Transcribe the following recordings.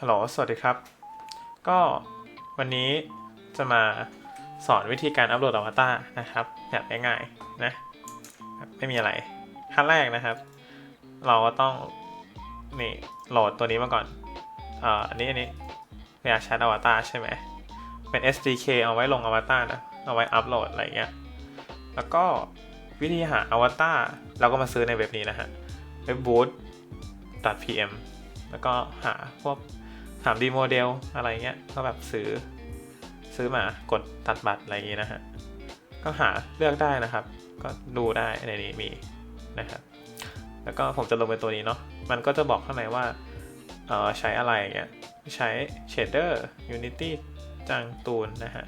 ฮัลโหล สวัสดีครับ ก็วันนี้จะมาสอนวิธีการอัปโหลดอวตารนะครับแบบง่ายๆนะ ไม่มีอะไร ขั้นแรกนะครับ เราก็ต้องนี่โหลดตัวนี้มาก่อนเอ่ออันนี้อันนี้อยากใช้อวตารใช่ไหม เป็น SDK เอาไว้ลงอวตารนะ เอาไว้อัปโหลดอะไรเงี้ย แล้วก็วิธีหาอวตารเราก็มาซื้อในเว็บนี้นะฮะเว็บ boot.pm แล้วก็หาพวก 3D โมเดลอะไรเงี้ย ก็แบบซื้อซื้อมากดตัดบัตรอะไรอย่างงี้นะฮะ ก็หาเลือกได้นะครับ ก็ดูได้ในนี้มีนะครับ แล้วก็ผมจะลงเป็นตัวนี้เนาะ มันก็จะบอกข้างในว่าเออใช้อะไรอย่างเงี้ย ใช้ shader unity จังตูนนะฮะ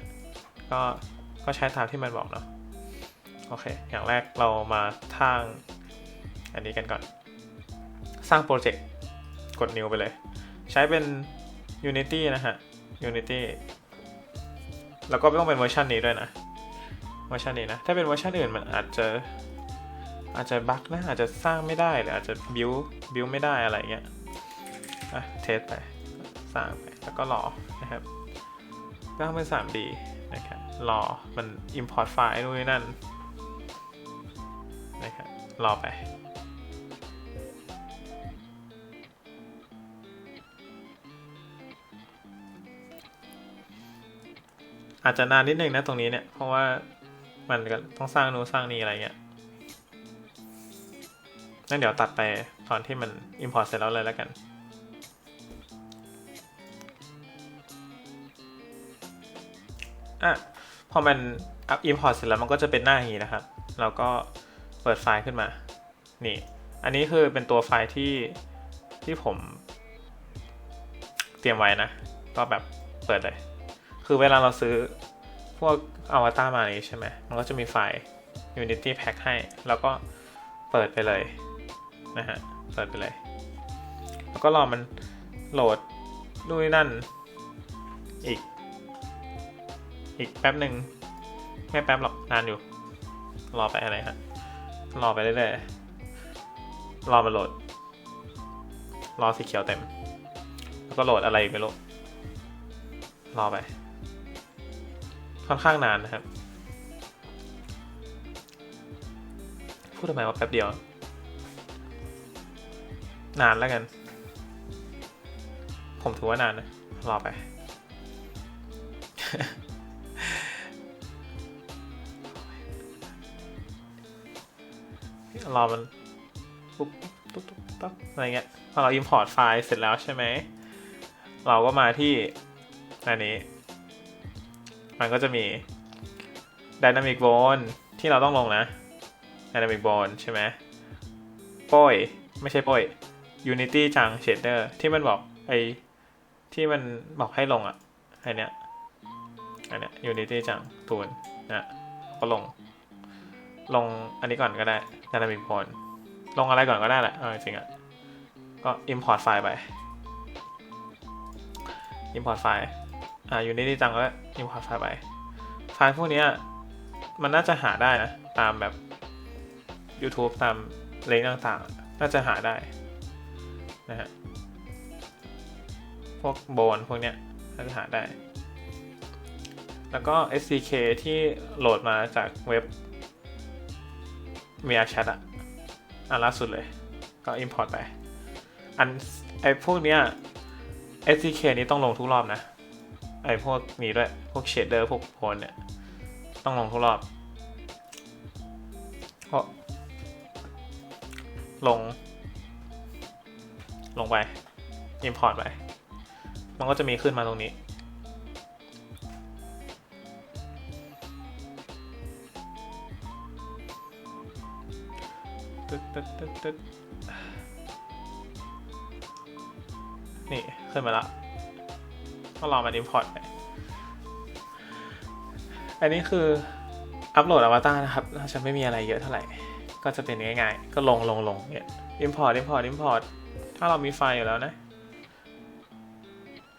ก็ก็ใช้ตามที่มันบอกเนาะ โอเค อย่างแรกเรามาทางอันนี้กันก่อน สร้างโปรเจกต์ กด new ไปเลย ใช้เป็น Unity นะฮะ Unity แล้วก็ไม่ต้องเป็นเวอร์ชันนี้ด้วยนะ เวอร์ชันนี้นะ ถ้าเป็นเวอร์ชันอื่นมันอาจจะอาจจะบั๊กนะ อาจจะสร้างไม่ได้หรืออาจจะบิวบิวไม่ได้อะไรเงี้ย อะ เทสไป สร้างไป แล้วก็รอนะครับก็เป็น 3D นะครับรอมัน import ไฟล์นู่นนี่นั่นนะครับรอไป อาจจะนานนิดนึงนะตรงนี้เนี่ย เพราะว่ามันก็ต้องสร้างนู้นสร้างนี้อะไรเงี้ยนั่นเดี๋ยวตัดไปตอนที่มัน import เสร็จแล้วเลยแล้วกัน อะ พอมัน import เสร็จแล้วมันก็จะเป็นหน้าอย่างนี้นะครับ เราก็เปิดไฟล์ขึ้นมา นี่ อันนี้คือเป็นตัวไฟล์ที่ที่ผม เตรียมไว้นะ ก็แบบเปิดเลย คือเวลาเราซื้อพวกอวตารมานี้ใช่ไหมมันก็จะมีไฟล์ Unity Pack ให้ แล้วก็เปิดไปเลยนะฮะ เปิดไปเลย แล้วก็รอมันโหลดนู่นนั่นอีก อีกแป๊บหนึ่งไม่แป๊บหรอกนานอยู่ รอไปอะไรฮะ รอไปเรื่อยๆ รอมันโหลด รอสีเขียวเต็ม แล้วก็โหลดอะไรอีกไม่รู้ รอไป ค่อนข้างนานนะครับ พูดทำไมว่าแป๊บเดียว นานแล้วกัน ผมถือว่านานนะ รอไป รอมันปุ๊บปุ๊บปุ๊บปั๊บอะไรเงี้ย พอเรา import ไฟล์เสร็จแล้วใช่ไหม เราก็มาที่อันนี้ มันก็จะมี Dynamic Bone ที่เราต้องลงนะ Dynamic Bone ใช่ไหมป้อยไม่ใช่ป้อย Unity จัง Shader ที่มันบอกไอที่มันบอกให้ลงอะไอเนี้ยอันเนี้ย Unity จังตูนนะก็ลง ลงอันนี้ก่อนก็ได้ Dynamic Bone ลงอะไรก่อนก็ได้แหละเอาจริงอะก็ import ไฟล์ไป import ไฟล์ อ่า Unity จังก็ import ไฟล์ไปไฟล์พวกนี้มันน่าจะหาได้นะ ตามแบบ YouTube ตามเลงก์ต่างๆ น่าจะหาได้นะฮะพวกโบนพวกเนี้ยน่าจะหาได้ แล้วก็ SDK ที่โหลดมาจากเว็บ VRChat อะอันล่าสุดเลย ก็ import ไป อันไอพวกเนี้ย SDK นี้ต้องลงทุกรอบนะ ไอพวกนี้ด้วย พวกเชดเดอร์พวกโพนเนี่ย ต้องลงทุกรอบเพราะลง ลงไป import ไป มันก็จะมีขึ้นมาตรงนี้ตึ๊ดตึ๊ดตึ๊ดตึ๊ดนี่ ขึ้นมาละ ก็รอมัน import ไปอันนี้คืออัปโหลดอวตารนะครับน่าจะไม่มีอะไรเยอะเท่าไหร่ ก็จะเป็นง่ายๆ ก็ลงลงลงเนี่ย import import import ถ้าเรามีไฟล์อยู่แล้วนะ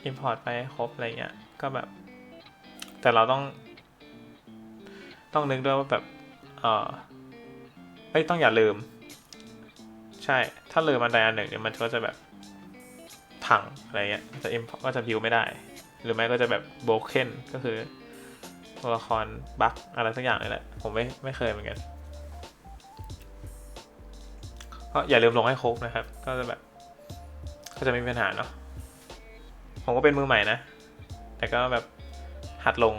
import ไปครบอะไรเงี้ย ก็แบบ แต่เราต้อง ต้องนึกด้วยว่าแบบ เออเอ้ย ต้องอย่าลืม ใช่ ถ้าลืมอันใดอันหนึ่งเนี่ยมันก็จะแบบพังอะไรเงี้ย จะ import ก็จะ build ไม่ได้ หรือไม่ก็จะแบบ broken ก็คือตัวละครบั๊กอะไรสักอย่างนี่แหละ ผมไม่ไม่เคยเหมือนกันก็อย่าลืมลงให้ครบนะครับ ก็จะแบบ ก็จะไม่มีปัญหาเนาะผมก็เป็นมือใหม่นะ แต่ก็แบบหัดลง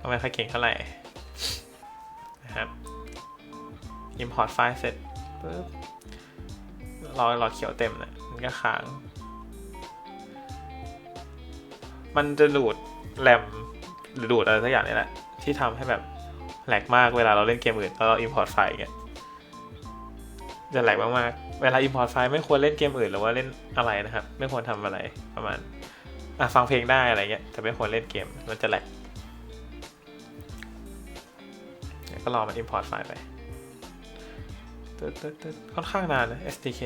ก็ไม่ค่อยเก่งเท่าไหร่นะครับ import ไฟล์เสร็จปุ๊บ รอรอเขียวเต็มนะมันก็ค้าง มันจะดูดแรมหรือดูดอะไรสักอย่างนี่แหละ ที่ทำให้แบบแหลกมากเวลาเราเล่นเกมอื่นแล้วเรา import ไฟล์เงี้ยจะแหลกมากๆ เวลา import ไฟล์ไม่ควรเล่นเกมอื่นหรือว่าเล่นอะไรนะครับ ไม่ควรทำอะไรประมาณอะฟังเพลงได้อะไรเงี้ย แต่ไม่ควรเล่นเกม มันจะแหลกก็รอมัน import ไฟล์ไป ตึ๊ดตึ๊ดตึ๊ดค่อนข้างนานนะ SDK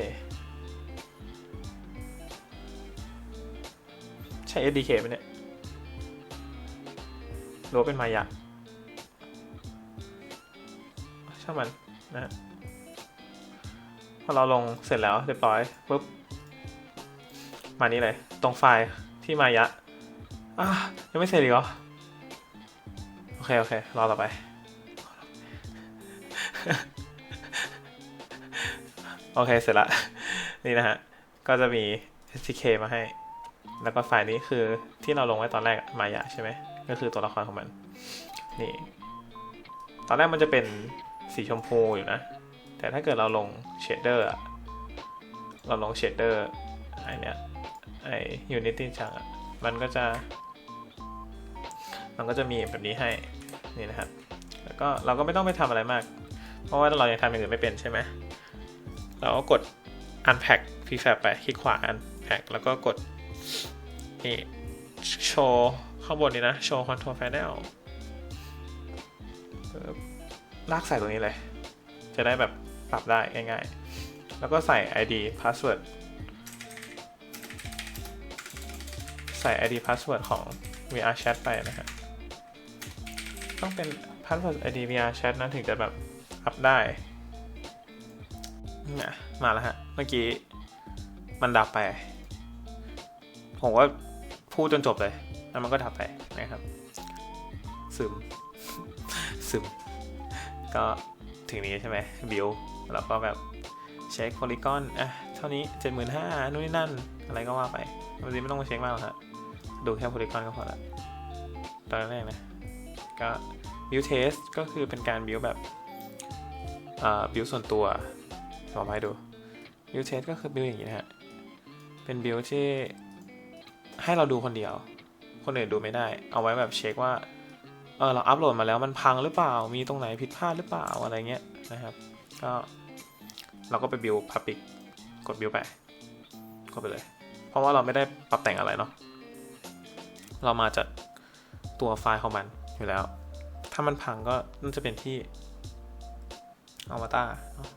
ใช่ SDK ไหมเนี่ยหรือว่าเป็นมายาช่างมันนะพอเราลงเสร็จแล้วเรียบร้อยปุ๊บ มานี่เลย ตรงไฟล์ที่มายะอะยังไม่เสร็จอีกเหรอ โอเค โอเค รอต่อไป โอเคเสร็จละ นี่นะฮะ ก็จะมี SDK มาให้ แล้วก็ไฟล์นี้คือที่เราลงไว้ตอนแรกมายะใช่ไหม ก็คือตัวละครของมัน นี่ ตอนแรกมันจะเป็นสีชมพูอยู่นะ แต่ถ้าเกิดเราลงเชดเดอร์เราลงเชดเดอร์ไอเนี้ยไอ Unity จังอะ มันก็จะ มันก็จะมีแบบนี้ให้ นี่นะครับ แล้วก็เราก็ไม่ต้องไปทำอะไรมาก เพราะว่าเรายังทำอย่างอื่นไม่เป็นใช่ไหม เราก็กด unpack prefab ไปคลิกขวา unpack แล้วก็กดนี่โชว์ข้างบนนี้นะโชว์ control panel ลากใส่ตรงนี้เลย จะได้แบบปรับได้ง่ายๆ แล้วก็ใส่ ID password ใส่ ID password ของ VR Chat ไปนะครับต้องเป็น password ID VR Chat นะถึงจะแบบอัพได้ นี่ยมาแล้วฮะ เมื่อกี้มันดับไป ผมก็พูดจนจบเลย แล้วมันก็ดับไปนะครับซึมซึม ก็ถึงนี้ใช่ไหมบิวแล้วก็แบบเช็คโพลีกอนอะเท่านี้เจ็ดหมื่นห้านู่นนี่นั่น อะไรก็ว่าไปวันนี้ไม่ต้องมาเช็คมากหรอกฮะดูแค่โพลีกอนก็พอละตอนแรกนะ ก็บิวเทสก็คือเป็นการบิวแบบอ่าบิวส่วนตัว ลองไปดูบิวเทสก็คือบิวอย่างนี้นะฮะ เป็นบิวที่ให้เราดูคนเดียว คนอื่นดูไม่ได้ เอาไว้แบบเช็คว่า เออเราอัปโหลดมาแล้วมันพังหรือเปล่า มีตรงไหนผิดพลาดหรือเปล่าอะไรเงี้ยนะครับ ก็เราก็ไปบิวพับ l ิ c กดบิวไป กดไปเลย เพราะว่าเราไม่ได้ปรับแต่งอะไรเนาะ เรามาจากตัวไฟล์ของมันอยู่แล้ว ถ้ามันพังก็น่าจะเป็นที่อวตารเนาะ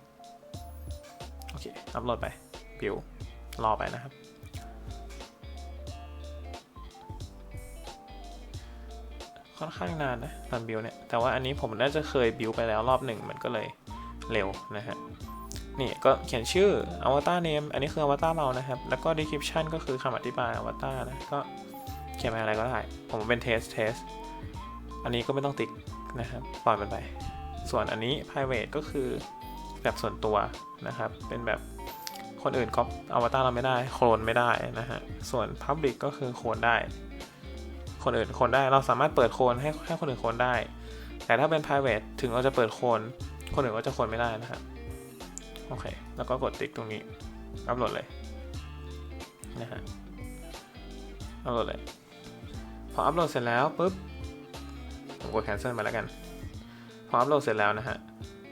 อเคอัปโหลดไปบิวรอไปนะครับ ค่อนข้างนานนะตอนบิวเนี่ย แต่ว่าอันนี้ผมน่าจะเคยบิวไปแล้วรอบหนึ่งมันก็เลยเร็วนะฮะนี่ก็เขียนชื่อ avatar name อันนี้คือ avatar เรานะครับ แล้วก็ description ก็คือคำอธิบาย avatar นะก็เขียนไปอะไรก็ได้ ผมเป็น test test อันนี้ก็ไม่ต้องติ๊กนะครับปล่อยมันไป ส่วนอันนี้ private ก็คือแบบส่วนตัวนะครับ เป็นแบบ คนอื่นก็อวตารเราไม่ได้ โคลนไม่ได้นะฮะ ส่วน public ก็คือโคลนได้ คนอื่นโคลนได้ เราสามารถเปิดโคลนให้ให้คนอื่นโคลนได้ แต่ถ้าเป็น private ถึงเราจะเปิดโคลน คนอื่นก็จะโคลนไม่ได้นะครับโอเค แล้วก็กดติ๊กตรงนี้ อัปโหลดเลยนะฮะ อัปโหลดเลย พออัปโหลดเสร็จแล้วปุ๊บ ผมกด cancel มาแล้วกัน พออัปโหลดเสร็จแล้วนะฮะ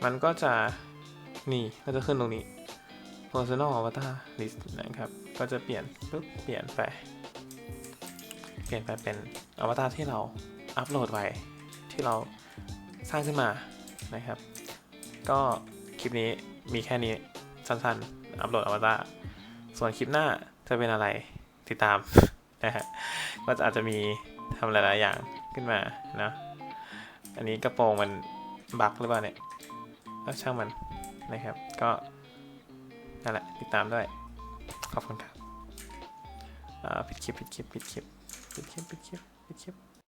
มันก็จะนี่ก็จะขึ้นตรงนี้ personal avatar list นะครับ ก็จะเปลี่ยนปุ๊บเปลี่ยนไป เปลี่ยนไปเป็นอวตารที่เราอัปโหลดไว้ ที่เราสร้างขึ้นมานะครับ ก็คลิปนี้มีแค่นี้สั้นๆ อัปโหลดอวตารส่วนคลิปหน้าจะเป็นอะไรติดตามนะฮะ ก็อาจจะมีทำหลายๆอย่างขึ้นมานะ อันนี้กระโปรงมันบักหรือเปล่าเนี่ยช่างมันนะครับ ก็ นั่นแหละ ติดตามด้วย ขอบคุณครับ อ่าปิดคลิปปิดคลิปปิดคลิปปิดคลิปปิดคลิปปิดคลิป